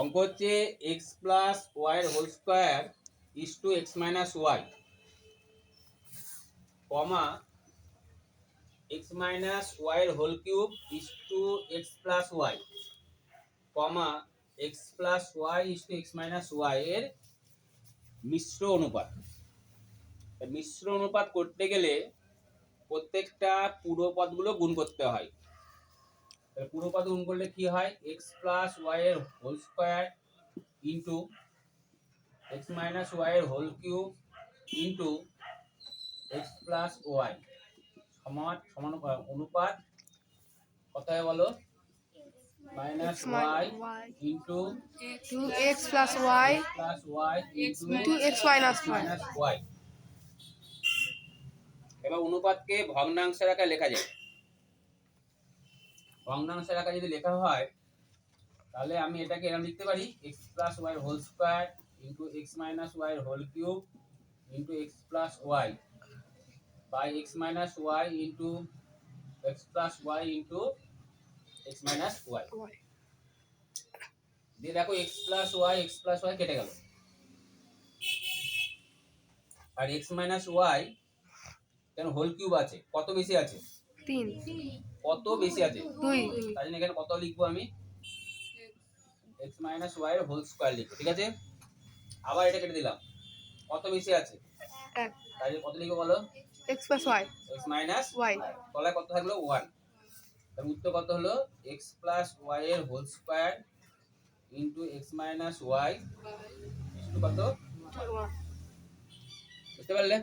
অঙ্ক হচ্ছে x plus Y এর whole square is to X minus Y comma X minus Y এর whole cube is to X plus Y comma X plus Y is to X minus Y এর মিশ্র অনুপাত। মিশ্র অনুপাত করতে গেলে প্রত্যেকটা পুরো পদগুলো গুণ করতে হয়। তাহলে পুরো পদ গুণ করলে কি হয়? এক্স প্লাস ওয়াই এর whole square into X minus Y এর whole cube into X plus Y সমান সমান অনুপাত কত হয় বলো minus Y into two X plus Y plus Y into two X minus Y এবার অনুপাতকে ভগ্নাংশের আকারে লেখা যায় ভগ্নাংশের আকারে যদি লেখা হয় তাহলে আমি এটাকে এরকম লিখতে পারি X plus Y whole square into X minus Y whole cube into X plus Y by X minus Y into X plus Y into X minus Y দিয়ে দেখো X plus Y X plus Y কেটে গেল। আর x minus Y কেন whole cube আছে? কত বেশি আছে? তিন। কত বেশি আছে? দুই। তাই জন্য এখানে কত লিখব আমি? এক্স মাইনাস ওয়াই এর হোল স্কোয়ার লিখব ঠিক আছে? আবার এটা কেটে দিলাম। কত বেশি আছে? এক। তাই কত লিখব বলো? X plus Y X minus Y তলায় কত থাকল? ওয়ান তার উত্তর কত হলো? এক্স প্লাস ওয়াই এর whole square into X minus Y কত? বুঝতে পারলে?